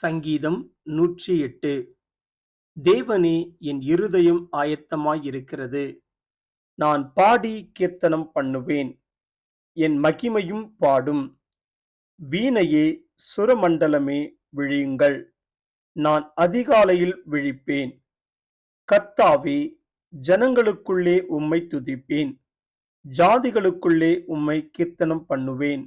சங்கீதம் நூற்றி எட்டு தேவனே என் இருதயம் ஆயத்தமாயிருக்கிறது. நான் பாடி கீர்த்தனம் பண்ணுவேன். என் மகிமையும் பாடும். வீணையே சுரமண்டலமே விழியுங்கள். நான் அதிகாலையில் விழிப்பேன். கர்த்தாவே ஜனங்களுக்குள்ளே உம்மை துதிப்பேன். ஜாதிகளுக்குள்ளே உம்மை கீர்த்தனம் பண்ணுவேன்.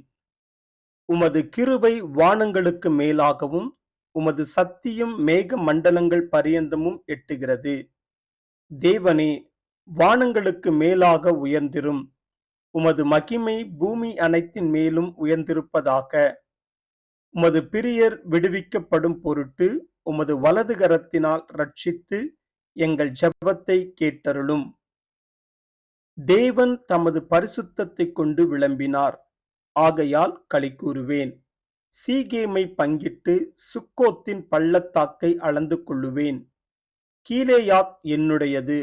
உமது கிருபை வானங்களுக்கு மேலாகவும் உமது சத்தியம் மேக மண்டலங்கள் பரியந்தமும் எட்டுகிறது. தேவனே வானங்களுக்கு மேலாக உயர்ந்திரும். உமது மகிமை பூமி அனைத்தின் மேலும் உயர்ந்திருப்பதாக. உமது பிரியர் விடுவிக்கப்படும் பொருட்டு உமது வலது கரத்தினால் ரட்சித்து எங்கள் ஜெபத்தை கேட்டருளும். தேவன் தமது பரிசுத்தத்தை கொண்டு விளம்பினார். ஆகையால் களி கூறுவேன் சீகேமை பங்கிட்டு சுக்கோத்தின் பள்ளத்தாக்கை அளந்து கொள்ளுவேன். கீலேயாத் என்னுடையது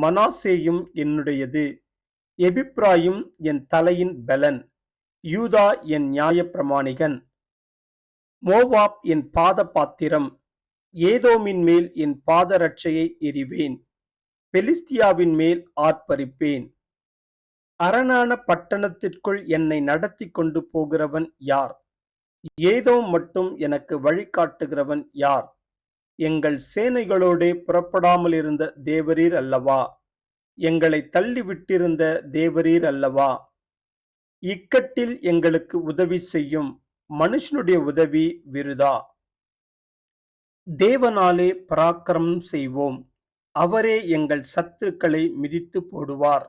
மனாசேயும் என்னுடையது எபிப்ராயும் என் தலையின் பலன் யூதா என் நியாயப்பிரமாணிகன். மோவாப் என் பாத பாத்திரம் ஏதோமின் மேல் என் பாதரட்சையை எறிவேன் பெலிஸ்தியாவின் மேல் ஆர்ப்பரிப்பேன். அரணான பட்டணத்திற்குள் என்னை நடத்தி கொண்டு போகிறவன் யார்? ஏதோ மட்டும் எனக்கு வழிகாட்டுகிறவன் யார்? எங்கள் சேனைகளோடே புறப்படாமல் இருந்த தேவரீர் அல்லவா? எங்களை தள்ளிவிட்டிருந்த தேவரீர் அல்லவா? இக்கட்டில் எங்களுக்கு உதவி செய்யும் மனுஷனுடைய உதவி விருதா? தேவனாலே பராக்கிரமம் செய்வோம். அவரே எங்கள் சத்துருக்களை மிதித்து போடுவார்.